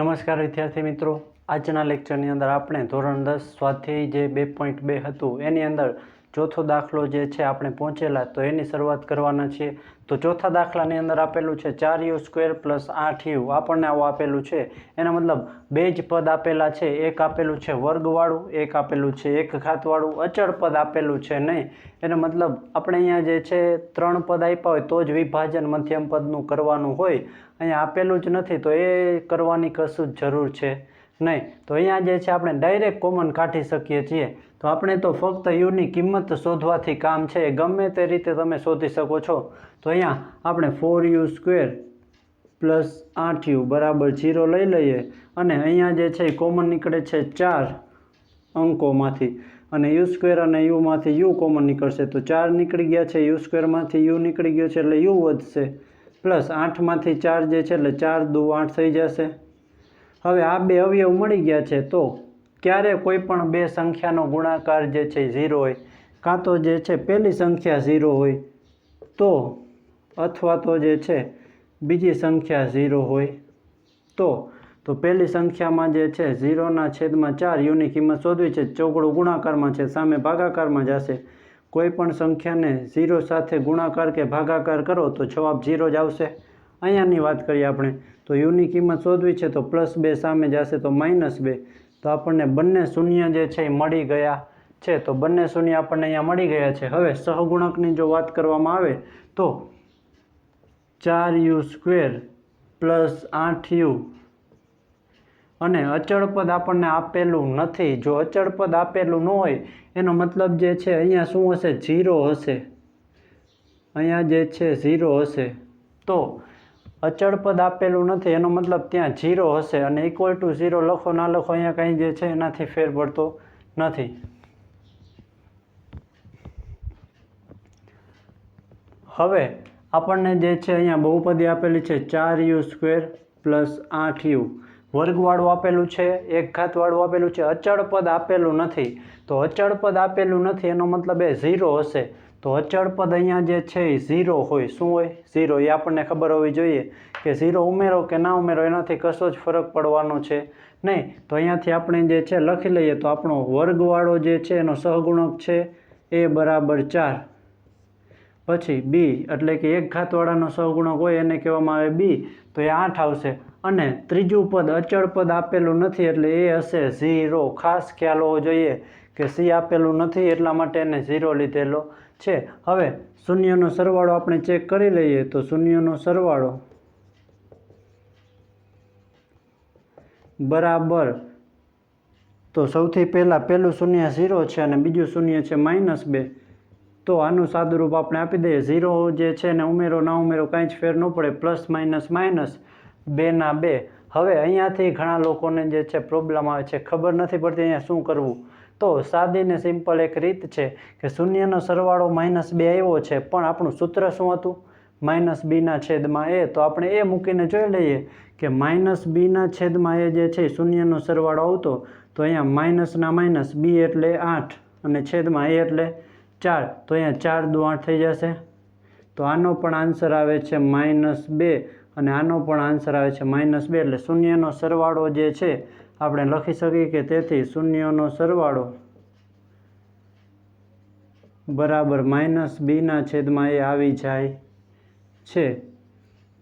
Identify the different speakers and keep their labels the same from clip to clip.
Speaker 1: નમસ્કાર વિદ્યાર્થી મિત્રો. આજના લેક્ચરની અંદર આપણે ધોરણ દસ સ્વાધ્યાય જે બે પોઈન્ટ બે હતું, એની અંદર ચોથો દાખલો જે છે આપણે પહોંચેલા, તો એની શરૂઆત કરવાના છીએ. તો ચોથા દાખલાની અંદર આપેલું છે ચાર યુ સ્ક્વેર પ્લસ આઠ યુ આપણને આવું આપેલું છે. એના મતલબ બે જ પદ આપેલા છે. એક આપેલું છે વર્ગવાળું, એક આપેલું છે એક ખાતવાળું અચળ પદ આપેલું છે નહીં. એનો મતલબ આપણે અહીંયા જે છે ત્રણ પદ આપ્યા હોય તો જ વિભાજન મધ્યમ પદનું કરવાનું હોય. અહીંયા આપેલું જ નથી, તો એ કરવાની કશું જ જરૂર છે. નહીં. તો અહીંયા જે છે આપણે ડાયરેક્ટ કોમન કાઢી શકીએ છીએ. તો આપણે તો ફક્ત યુની કિંમત શોધવાથી કામ છે. ગમે તે રીતે તમે શોધી શકો છો. તો અહીંયા આપણે four U square plus U you બરાબર જીરો લઈ લઈએ. અને અહીંયા જે છે કોમન નીકળે છે ચાર અંકોમાંથી. અને યુ સ્ક્વેર અને યુમાંથી યુ કોમન નીકળશે. તો ચાર નીકળી ગયા છે. યુ સ્ક્વેરમાંથી યુ નીકળી ગયો છે એટલે યુ વધશે. પ્લસ આઠમાંથી ચાર જે છે એટલે ચાર દુ આઠ થઈ જશે. હવે આ બે અવયવ મળી ગયા છે તો ક્યારે કોઈ પણ બે સંખ્યાનો ગુણાકાર જે છે ઝીરો હોય, કાં તો જે છે પહેલી સંખ્યા ઝીરો હોય, તો અથવા તો જે છે બીજી સંખ્યા ઝીરો હોય, તો તો પહેલી સંખ્યામાં જે છે ઝીરોના છેદમાં ચાર યુની કિંમત શોધવી છે ચોકડું ગુણાકારમાં છે, સામે ભાગાકારમાં જશે. કોઈ પણ સંખ્યાને ઝીરો સાથે ગુણાકાર કે ભાગાકાર કરો તો જવાબ ઝીરો જ આવશે. અહીંયાની વાત કરીએ આપણે, તો યુની કિંમત શોધવી છે, તો પ્લસ બે સામે જશે, તો માઇનસ બે. તો આપણને બંને શૂન્ય જે છે એ મળી ગયા છે, તો બંને શૂન્ય આપણને અહીંયા મળી ગયા છે. હવે સહગુણકની જો વાત કરવામાં આવે, તો ચાર યુ સ્ક્વેર પ્લસ આઠ યુ. અને અચળ પદ આપણને આપેલું નથી. જો અચળ પદ આપેલું ન હોય, એનો મતલબ જે છે, અહીંયા શું હશે? ઝીરો હશે. અહીંયા જે છે, ઝીરો હશે. તો અચળ પદ આપેલું નથી, એનો મતલબ ત્યાં ઝીરો હશે અને ઇક્વલ ટુ ઝીરો લખો, ના લખો, અહીંયા કંઈ જે છે એનાથી ફેર પડતો નથી. હવે આપણને જે છે અહીંયા બહુપદી આપેલી છે ચાર યુ સ્ક્વેર પ્લસ આઠ યુ વર્ગવાળું આપેલું છે એક ઘાતવાળું આપેલું છે, અચળ પદ આપેલું નથી. તો અચળ પદ આપેલું નથી, એનો મતલબ એ ઝીરો હશે. તો અચળ પદ અહીંયા જે છે એ ઝીરો હોય. શું હોય? ઝીરો એ આપણને ખબર હોવી જોઈએ કે ઝીરો ઉમેરો કે ના ઉમેરો, એનાથી કશો જ ફરક પડવાનો છે નહીં. તો અહીંયાથી આપણે જે છે લખી લઈએ તો આપણો વર્ગવાળો જે છે એનો સહગુણક છે એ બરાબર ચાર. પછી બી એટલે કે એક ઘાતવાળાનો સહગુણક હોય એને કહેવામાં આવે બી તો એ આઠ આવશે. અને ત્રીજું પદ અચળ પદ આપેલું નથી એટલે એ હશે ઝીરો ખાસ ખ્યાલ હોવો જોઈએ કે સી આપેલું નથી એટલા માટે એને ઝીરો લીધેલો. છે. હવે શૂન્યનો સરવાળો આપણે ચેક કરી લઈએ તો શૂન્યનો સરવાળો બરાબર. તો સૌથી પહેલાં પહેલું શૂન્ય ઝીરો છે અને બીજું શૂન્ય છે માઇનસ બે. તો આનું સાદુરૂપ આપણે આપી દઈએ. ઝીરો જે છે ને ઉમેરો, ના ઉમેરો કાંઈ જ ફેર ન પડે. પ્લસ, માઇનસ માઇનસ બેના બે. હવે અહીંયાથી ઘણા લોકોને જે છે પ્રોબ્લેમ આવે છે. ખબર નથી પડતી અહીંયા શું કરવું. તો સાદી ને સિમ્પલ એક રીત છે કે શૂન્યનો સરવાળો માઇનસ બે આવ્યો છે, પણ આપણું સૂત્ર શું હતું? માઇનસ બીના છેદમાં એ તો આપણે એ મૂકીને જોઈ લઈએ કે માઇનસ બીના છેદમાં એ જે છે શૂન્યનો સરવાળો આવતો, તો અહીંયા માઇનસના માઇનસ બી એટલે આઠ અને છેદમાં એ એટલે ચાર. તો અહીંયા ચાર દુ આઠ થઈ જશે. તો આનો પણ આન્સર આવે છે માઇનસ બે અને આનો પણ આન્સર આવે છે માઇનસ બે એટલે શૂન્યનો સરવાળો જે છે આપણે લખી શકીએ કે તેથી શૂન્યનો સરવાળો બરાબર માઇનસ બીના છેદમાં એ આવી જાય છે.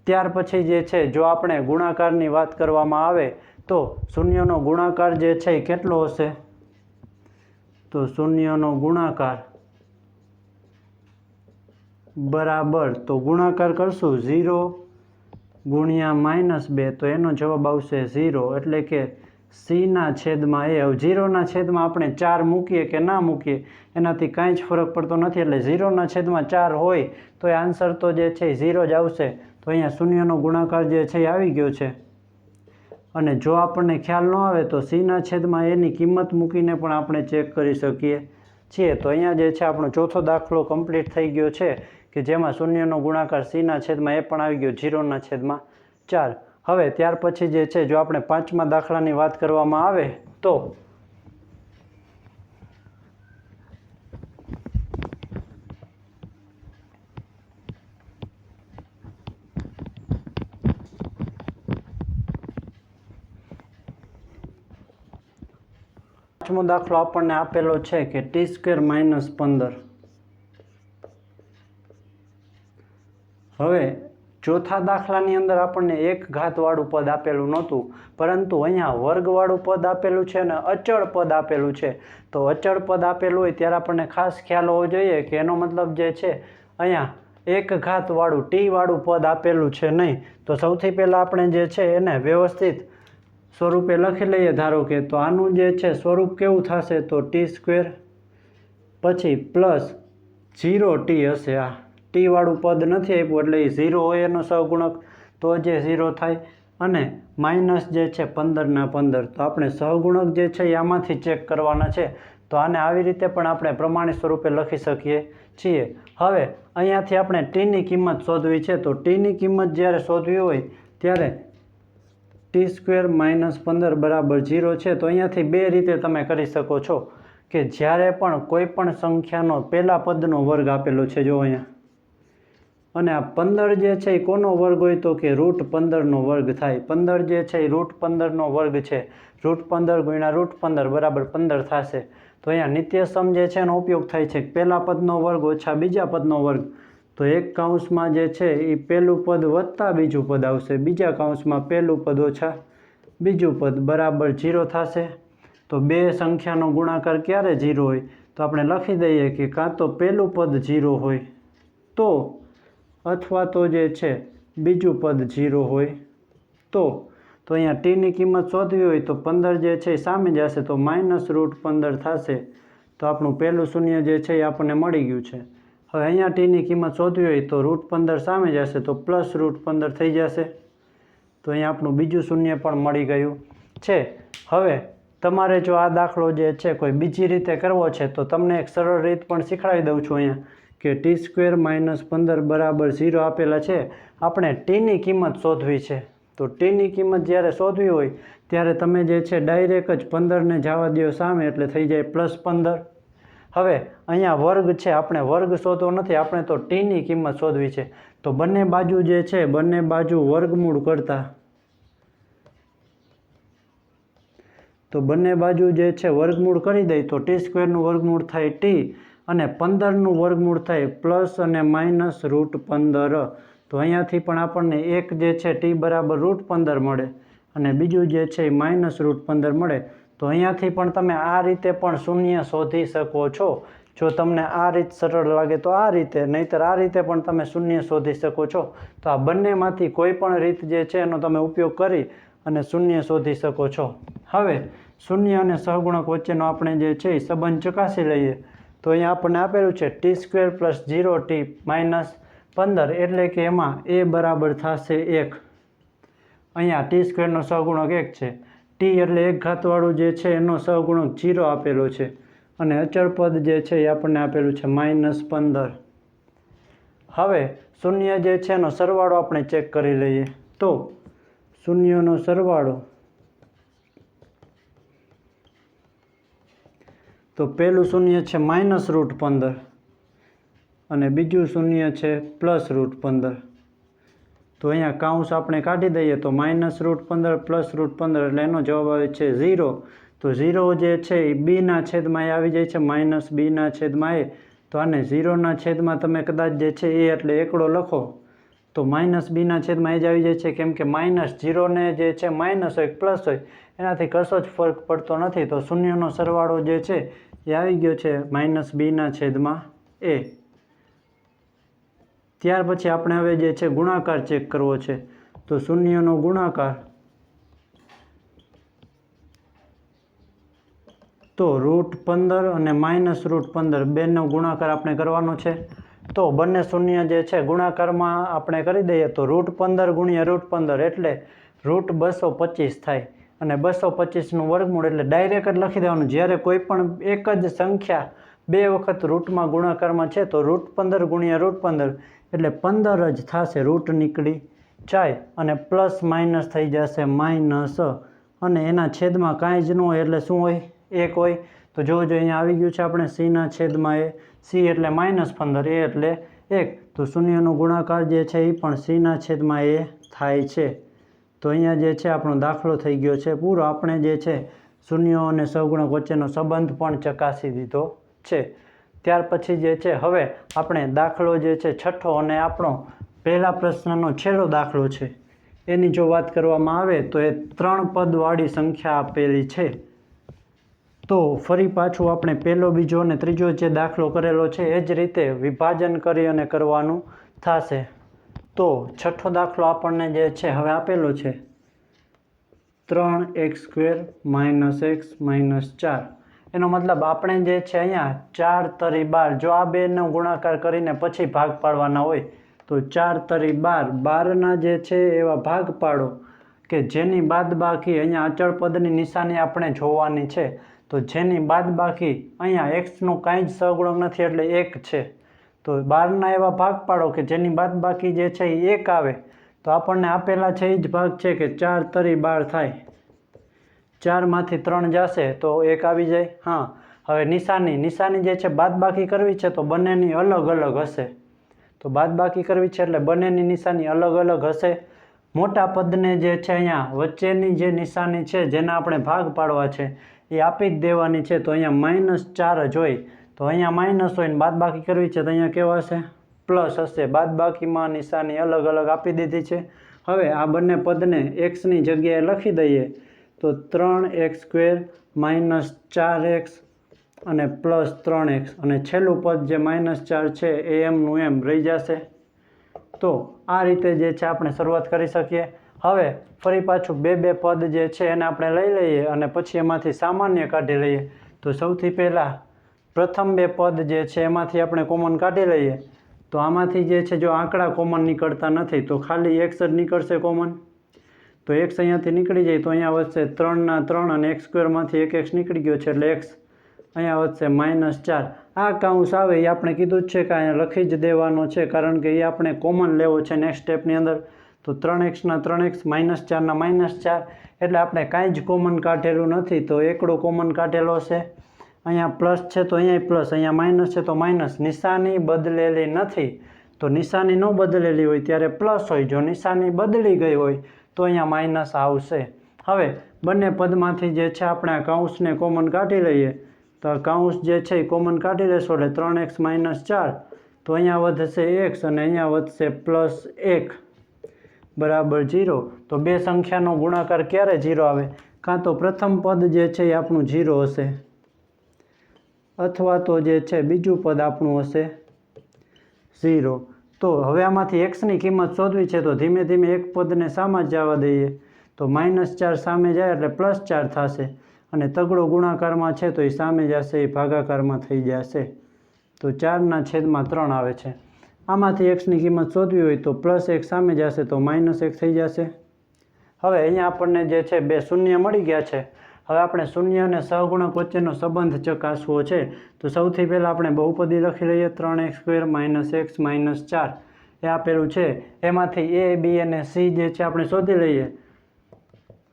Speaker 1: ત્યાર પછી જે છે, જો આપણે ગુણાકારની વાત કરવામાં આવે, તો શૂન્યનો ગુણાકાર જે છે એ કેટલો હશે? તો શૂન્યનો ગુણાકાર બરાબર, તો ગુણાકાર કરશું ઝીરો ગુણ્યા માઇનસ બે, તો એનો જવાબ આવશે ઝીરો. એટલે કે સીના છેદમાં એ ઝીરોના છેદમાં આપણે ચાર મૂકીએ કે ના મૂકીએ, એનાથી કાંઈ જ ફરક પડતો નથી. એટલે ઝીરોના છેદમાં ચાર હોય તો એ આન્સર તો જે છે એ ઝીરો જ આવશે. તો અહીંયા શૂન્યનો ગુણાકાર જે છે એ આવી ગયો છે. અને જો આપણને ખ્યાલ ન આવે તો સીના છેદમાં એની કિંમત મૂકીને પણ આપણે ચેક કરી શકીએ છીએ. તો અહીંયા જે છે આપણો ચોથો દાખલો કમ્પ્લીટ થઈ ગયો છે કે જેમાં શૂન્યનો ગુણાકાર સીના છેદમાં એ પણ આવી ગયો, ઝીરોના છેદમાં ચાર. હવે ત્યાર પછી જે છે, જો આપણે પાંચમા દાખલાની વાત કરવામાં આવે, તો પાંચમો દાખલો આપણને આપેલો છે કે ટી સ્કેર માઇનસ પંદર. હવે ચોથા દાખલાની અંદર આપણને એક ઘાતવાળું પદ આપેલું નહોતું, પરંતુ અહીંયા વર્ગવાળું પદ આપેલું છે અને અચળ પદ આપેલું છે. તો અચળ પદ આપેલું હોય ત્યારે આપણને ખાસ ખ્યાલ હોવો જોઈએ કે એનો મતલબ જે છે, અહીંયા એક ઘાતવાળું ટીવાળું પદ આપેલું છે નહીં. તો સૌથી પહેલાં આપણે જે છે એને વ્યવસ્થિત સ્વરૂપે લખી લઈએ. ધારો કે તો આનું જે છે સ્વરૂપ કેવું થશે? તો ટી સ્ક્વેર પછી પ્લસ ઝીરો ટી હશે આ. ટી વાળું પદ નથી આપ્યું, એટલે એ ઝીરો હોય એનો સહગુણક. તો જે ઝીરો થાય અને માઇનસ જે છે પંદરના પંદર, તો આપણે સહગુણક જે છે એ આમાંથી ચેક કરવાના છે. તો આને આવી રીતે પણ આપણે પ્રમાણિત સ્વરૂપે લખી શકીએ છીએ. હવે અહીંયાથી આપણે ટીની કિંમત શોધવી છે, તો ટીની કિંમત જ્યારે શોધવી હોય ત્યારે ટી સ્ક્વેર માઇનસ પંદર બરાબર ઝીરો છે. તો અહીંયાથી બે રીતે તમે કરી શકો છો કે જ્યારે પણ કોઈ પણ સંખ્યાનો પહેલાં પદનો વર્ગ આપેલો છે, જો અહીંયા. અને આ પંદર જે છે એ કોનો વર્ગ હોય તો કે રૂટ પંદરનો વર્ગ થાય. પંદર જે છે એ રૂટ પંદરનો વર્ગ છે. રૂટ પંદર ગુણ્યા રૂટ પંદર બરાબર પંદર થશે. તો અહીંયા નિત્યસમ જે છે એનો ઉપયોગ થાય છે. પહેલા પદનો વર્ગ ઓછા બીજા પદનો વર્ગ. તો એક કાઉન્સમાં જે છે એ પહેલું પદ વત્તા બીજું પદ આવશે. બીજા કાઉન્સમાં પહેલું પદ ઓછા બીજું પદ બરાબર જીરો થશે. તો બે સંખ્યાનો ગુણાકાર ક્યારે જીરો હોય? તો આપણે લખી દઈએ કે કાં તો પહેલું પદ જીરો હોય તો અથવા તો જે છે, બીજું પદ જીરો હોય, તો તો અહીંયા ટીની કિંમત શોધવી હોય તો પંદર જે છે એ સામે જશે, તો માઇનસ રૂટ પંદર થશે. તો આપણું પહેલું શૂન્ય જે છે એ આપણને મળી ગયું છે. હવે અહીંયા ટીની કિંમત શોધવી હોય તો રૂટ પંદર સામે જશે, તો પ્લસ રૂટ પંદર થઈ જશે. તો અહીંયા આપણું બીજું શૂન્ય પણ મળી ગયું છે. હવે, તમારે જો આ દાખલો જે છે કોઈ બીજી રીતે કરવો છે, તો તમને એક સરળ રીત પણ શીખવાડી દઉં છું અહીંયા. કે ટી સ્ક્વેર માઇનસ પંદર બરાબર ઝીરો આપેલા છે, આપણે ટીની કિંમત શોધવી છે. તો ટીની કિંમત જ્યારે શોધવી હોય, ત્યારે તમે જે છે ડાયરેક્ટ જ પંદરને જવા દો સામે, એટલે થઈ જાય પ્લસ પંદર. હવે અહીંયા વર્ગ છે, આપણે વર્ગ શોધવો નથી, આપણે તો ટીની કિંમત શોધવી છે. તો બંને બાજુ જે છે, બંને બાજુ વર્ગમૂળ કરતા. તો બંને બાજુ જે છે વર્ગમૂળ કરી દઈ, તો ટી સ્ક્વેરનું વર્ગમૂળ થાય ટી અને પંદરનું વર્ગમૂળ થાય, પ્લસ અને માઇનસ રૂટ પંદર. તો અહીંયાથી પણ આપણને એક જે છે ટી બરાબર રૂટ પંદર મળે અને બીજું જે છે એ માઇનસ રૂટ પંદર મળે. તો અહીંયાથી પણ તમે આ રીતે પણ શૂન્ય શોધી શકો છો. જો તમને આ રીત સરળ લાગે તો આ રીતે, નહીંતર આ રીતે પણ તમે શૂન્ય શોધી શકો છો. તો આ બંનેમાંથી કોઈ પણ રીત જે છે એનો તમે ઉપયોગ કરી અને શૂન્ય શોધી શકો છો. હવે, શૂન્ય અને સહગુણક વચ્ચેનો આપણે જે છે એ સંબંધ ચકાસી લઈએ. તો અહીંયા આપણને આપેલું છે T square plus zero T minus પંદર એટલે કે એમાં એ બરાબર થશે એક. અહીંયા ટી સ્ક્વેરનો સહગુણક એક છે. ટી એટલે એક ઘાતવાળું જે છે એનો સહગુણક જીરો આપેલો છે. અને અચળ પદ જે છે એ આપણને આપેલું છે માઇનસ પંદર. હવે શૂન્ય જે છે એનો સરવાળો આપણે ચેક કરી લઈએ. તો શૂન્યનો સરવાળો તો પહેલું શૂન્ય છે માઇનસ રૂટ પંદર અને બીજું શૂન્ય છે પ્લસ રૂટ પંદર. તો અહીંયા કાઉન્સ આપણે કાઢી દઈએ તો માઇનસ રૂટ પંદર પ્લસ રૂટ પંદર એટલે એનો જવાબ આવે છે ઝીરો. તો ઝીરો જે છે એ બીના છેદમાં એ આવી જાય છે, માઇનસ બીના છેદમાં એ. તો આને ઝીરોના છેદમાં તમે કદાચ જે છે એ એટલે એકડો લખો. તો માઇનસ બીના છેદમાં એ જ આવી જાય છે કેમ કે માઇનસ ઝીરોને જે છે માઇનસ હોય પ્લસ હોય. એનાથી કશો જ ફરક પડતો નથી. તો શૂન્યનો સરવાળો જે છે એ આવી ગયો છે માઇનસ બીના છેદમાં એ. ત્યાર પછી આપણે હવે જે છે ગુણાકાર ચેક કરવો છે. તો શૂન્યનો ગુણાકાર તો રૂટ પંદર અને માઇનસ રૂટ પંદર બેનો ગુણાકાર આપણે કરવાનો છે. તો બંને શૂન્ય જે છે ગુણાકારમાં આપણે કરી દઈએ તો રૂટ પંદર ગુણ્યા રૂટ પંદર એટલે રૂટ બસો પચીસ થાય. અને બસો પચીસનું વર્ગમૂળ એટલે ડાયરેક્ટ જ લખી દેવાનું. જ્યારે કોઈ પણ એક જ સંખ્યા બે વખત રૂટમાં ગુણાકારમાં છે, તો રૂટ પંદર ગુણ્યા રૂટ પંદર એટલે પંદર જ થશે, રૂટ નીકળી જાય અને પ્લસ માઇનસ થઈ જશે માઇનસ. અને એના છેદમાં કાંઈ જ ન હોય એટલે શું હોય? એક હોય. તો જો જો અહીંયા આવી ગયું છે આપણે સીના છેદમાં એ, સી એટલે માઇનસ પંદર, એ એટલે એક. તો શૂન્યનો ગુણાકાર જે છે એ પણ સીના છેદમાં એ થાય છે. તો અહીંયા જે છે આપણો દાખલો થઈ ગયો છે પૂરો. આપણે જે છે શૂન્યો અને સહગુણક વચ્ચેનો સંબંધ પણ ચકાસી દીધો છે. ત્યાર પછી જે છે હવે આપણે દાખલો જે છે છઠ્ઠો અને આપણો પહેલા પ્રશ્નનો છેલ્લો દાખલો છે. એની જો વાત કરવામાં આવે તો એ ત્રણ પદવાળી સંખ્યા આપેલી છે. તો ફરી પાછું આપણે પહેલો, બીજો અને ત્રીજો જે દાખલો કરેલો છે એ જ રીતે વિભાજન કરી અને કરવાનું થશે. તો છઠ્ઠો દાખલો આપણને જે છે હવે આપેલો છે. ત્રણ X square minus X minus ચાર. એનો મતલબ આપણે જે છે અહીંયા ચાર તરી બાર, જો આ બેનો ગુણાકાર કરીને પછી ભાગ પાડવાના હોય, તો ચાર તરી બાર, બારના જે છે એવા ભાગ પાડો કે જેની બાદબાકી અહીંયા અચળ પદની નિશાની આપણે જોવાની છે. તો જેની બાદબાકી અહીંયા એક્સનું કાંઈ જ સગુણક નથી, એટલે એક છે. તો બારના એવા ભાગ પાડો કે જેની બાદબાકી જે છે એ એક આવે, તો આપણને આપેલા છે એ જ ભાગ છે કે ચાર તરી બાર થાય. ચારમાંથી ત્રણ જશે તો એક આવી જાય. હા, હવે નિશાની. નિશાની જે છે બાદબાકી કરવી છે તો બંનેની અલગ અલગ હશે. તો બાદબાકી કરવી છે એટલે બંનેની નિશાની અલગ અલગ હશે. મોટા પદને જે છે અહીંયા વચ્ચેની જે નિશાની છે જેના આપણે ભાગ પાડવા છે એ આપી જ દેવાની છે. તો અહીંયા માઇનસ ચાર જ હોય. તો અહીંયા માઇનસ હોય ને બાદબાકી કરવી છે તો અહીંયા કેવા હશે? પ્લસ હશે. બાદબાકીમાં નિશાની અલગ અલગ આપી દીધી છે. હવે આ બંને પદને એક્સની જગ્યાએ લખી દઈએ તો ત્રણ એક્સ સ્ક્વેર માઇનસ ચાર એક્સ અને પ્લસ ત્રણ એક્સ અને છેલ્લું પદ જે માઇનસ ચાર છે એ એમનું એમ રહી જશે. તો આ રીતે જે છે આપણે શરૂઆત કરી શકીએ. હવે ફરી પાછું બે બે પદ જે છે એને આપણે લઈ લઈએ અને પછી એમાંથી સામાન્ય કાઢી લઈએ. તો સૌથી પહેલાં પ્રથમ બે પદ જે છે એમાંથી આપણે કોમન કાઢી લઈએ. તો આમાંથી જે છે જો આંકડા કોમન નીકળતા નથી, તો ખાલી એક્સ જ નીકળશે કોમન તો એક્સ અહીંયાથી નીકળી જાય તો અહીંયા વધશે ત્રણના ત્રણ અને એક્સ સ્ક્વેરમાંથી એક એક્સ નીકળી ગયો છે એટલે એક્સ અહીંયા વધશે માઇનસ ચાર. આ કાઉન્સ આવે એ આપણે કીધું જ છે કે અહીંયા લખી જ દેવાનો છે કારણ કે એ આપણે કોમન લેવો છે નેક્સ્ટ સ્ટેપની અંદર. તો ત્રણ એક્સના ત્રણ એક્સ માઇનસ ચારના માઇનસ ચાર. એટલે આપણે કાંઈ જ કોમન કાઢેલું નથી તો એકડો કોમન કાઢેલો છે અહીંયા પ્લસ છે તો અહીંયા પ્લસ, અહીંયા માઇનસ છે તો માઇનસ. નિશાની બદલેલી નથી. તો નિશાની ન બદલેલી હોય ત્યારે પ્લસ હોય. જો નિશાની બદલી ગઈ હોય તો અહીંયા માઇનસ આવશે. હવે બંને પદમાંથી જે છે આપણે કાઉન્સને કોમન કાઢી લઈએ. તો કાઉન્સ જે છે એ કોમન કાઢી લેશો એટલે ત્રણ એક્સ માઇનસ ચાર. તો અહીંયા વધશે એક્સ અને અહીંયા વધશે પ્લસ એક. બરાબર જીરો તો બે સંખ્યાનો ગુણાકાર ક્યારે જીરો આવે? કાં તો પ્રથમ પદ જે છે એ આપણું જીરો હશે. અથવા તો જે છે, બીજું પદ આપણું હશે ઝીરો. તો હવે આમાંથી એક્સની કિંમત શોધવી છે, તો ધીમે ધીમે એક પદને સામાં જવા દઈએ. તો માઇનસ ચાર સામે જાય એટલે પ્લસ ચાર થશે. અને તગડો ગુણાકારમાં છે, તો એ સામે જશે, એ ભાગાકારમાં થઈ જશે. તો ચારના છેદમાં ત્રણ આવે છે. આમાંથી એક્સની કિંમત શોધવી હોય તો પ્લસ એક સામે જશે, તો માઇનસ એક થઈ જશે. હવે અહીંયા આપણને જે છે, બે શૂન્ય મળી ગયા છે. હવે આપણે શૂન્ય અને સહગુણક વચ્ચેનો સંબંધ ચકાસવો છે. તો સૌથી પહેલાં આપણે બહુપદી લખી લઈએ. ત્રણ X square minus X minus ચાર. એ આપેલું છે. એમાંથી એ, બી અને સી જે છે આપણે શોધી લઈએ.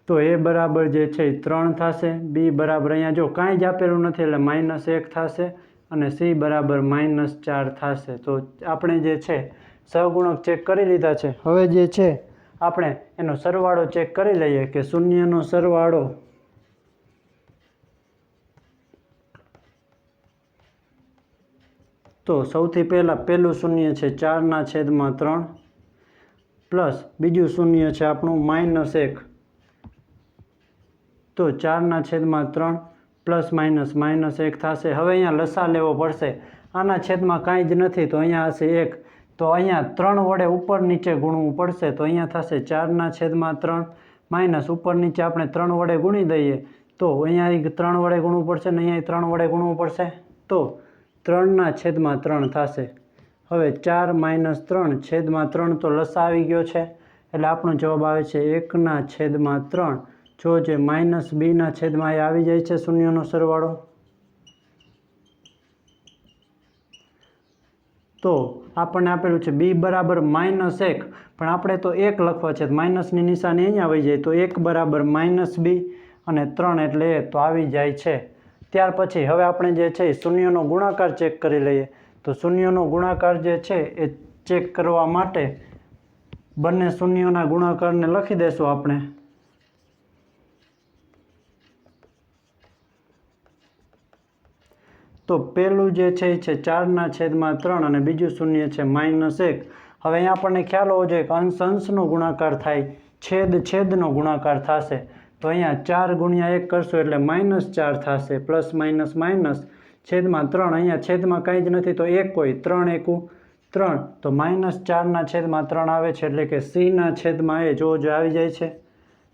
Speaker 1: તો એ બરાબર જે છે એ ત્રણ થશે. બી બરાબર અહીંયા જો કાંઈ જ આપેલું નથી એટલે માઇનસ એક થશે અને સી બરાબર માઇનસ ચાર થશે. તો આપણે જે છે સહગુણક ચેક કરી લીધા છે. હવે જે છે આપણે એનો સરવાળો ચેક કરી લઈએ કે શૂન્યનો સરવાળો તો સૌથી પહેલાં પહેલું શૂન્ય છે ચારના છેદમાં ત્રણ પ્લસ બીજું શૂન્ય છે આપણું માઇનસ એક. તો ચારના છેદમાં ત્રણ પ્લસ માઇનસ માઇનસ એક થશે. હવે અહીંયા લસા લેવો પડશે. આના છેદમાં કાંઈ જ નથી, તો અહીંયા હશે એક. તો અહીંયા ત્રણ વડે ઉપર નીચે ગુણવું પડશે, તો અહીંયા થશે ચારના છેદમાં ત્રણ માઇનસ ઉપર નીચે આપણે ત્રણ વડે ગુણી દઈએ. તો અહીંયા ત્રણ વડે ગુણવું પડશે ને અહીંયા ત્રણ વડે ગુણવું પડશે. તો ત્રણના છેદમાં ત્રણ થશે. હવે ચાર માઇનસ ત્રણ છેદમાં ત્રણ તો લસા આવી ગયો છે. એટલે આપણો જવાબ આવે છે એકના છેદમાં ત્રણ. જો જે માઇનસ બીના છેદમાં એ આવી જાય છે શૂન્યનો સરવાળો. તો આપણને આપેલું છે બી બરાબર માઇનસ એક. પણ આપણે તો એક લખવા છે. માઇનસની નિશાની અહીંયા આવી જાય તો એક બરાબર માઇનસ બી અને ત્રણ એટલે તો આવી જાય છે. ત્યાર પછી હવે આપણે જે છે શૂન્યનો ગુણાકાર ચેક કરી લઈએ. તો શૂન્યનો ગુણાકાર જે છે એ ચેક કરવા માટે બંને શૂન્યોના ગુણાકારને લખી દેશું આપણે. તો પહેલું જે છે એ છે ચારના છેદમાં ત્રણ અને બીજું શૂન્ય છે માઇનસ એક. હવે અહીંયા આપણને ખ્યાલ હોવો જોઈએ કે અંશ અંશનો ગુણાકાર થાય, છેદ છેદનો ગુણાકાર થશે. તો અહીંયા ચાર ગુણ્યા એક કરશો એટલે માઇનસ ચાર થશે, પ્લસ માઇનસ માઇનસ, છેદમાં ત્રણ. અહીંયા છેદમાં કંઈ જ નથી, તો એક હોય ત્રણ એકું ત્રણ. તો માઇનસ ચારના છેદમાં ત્રણ આવે છે એટલે કે સીના છેદમાં એ જો જો આવી જાય છે.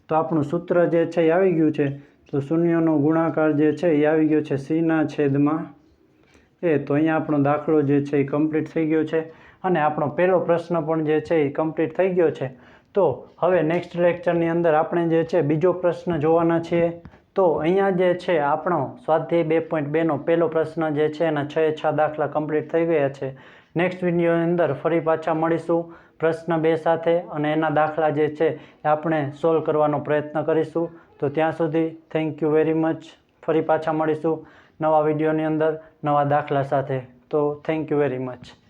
Speaker 1: તો આપણું સૂત્ર જે છે એ આવી ગયું છે. તો શૂન્યનો ગુણાકાર જે છે એ આવી ગયો છે સીના છેદમાં એ. તો અહીંયા આપણો દાખલો જે છે એ કમ્પ્લીટ થઈ ગયો છે. અને આપણો પહેલો પ્રશ્ન પણ જે છે એ કમ્પ્લીટ થઈ ગયો છે. તો હવે નેક્સ્ટ લેક્ચરની અંદર આપણે જે છે બીજો પ્રશ્ન જોવાના છીએ. તો અહીંયા જે છે આપણો સ્વાધ્યાય બે પોઈન્ટ બેનો પહેલો પ્રશ્ન જે છે એના છ છ દાખલા કમ્પ્લીટ થઈ ગયા છે. નેક્સ્ટ વિડીયોની અંદર ફરી પાછા મળીશું. પ્રશ્ન બે સાથે અને એના દાખલા જે છે એ આપણે સોલ્વ કરવાનો પ્રયત્ન કરીશું. તો ત્યાં સુધી થેન્ક યુ વેરી મચ ફરી પાછા મળીશું નવા વિડીયોની અંદર નવા દાખલા સાથે. તો થેન્ક યુ વેરી મચ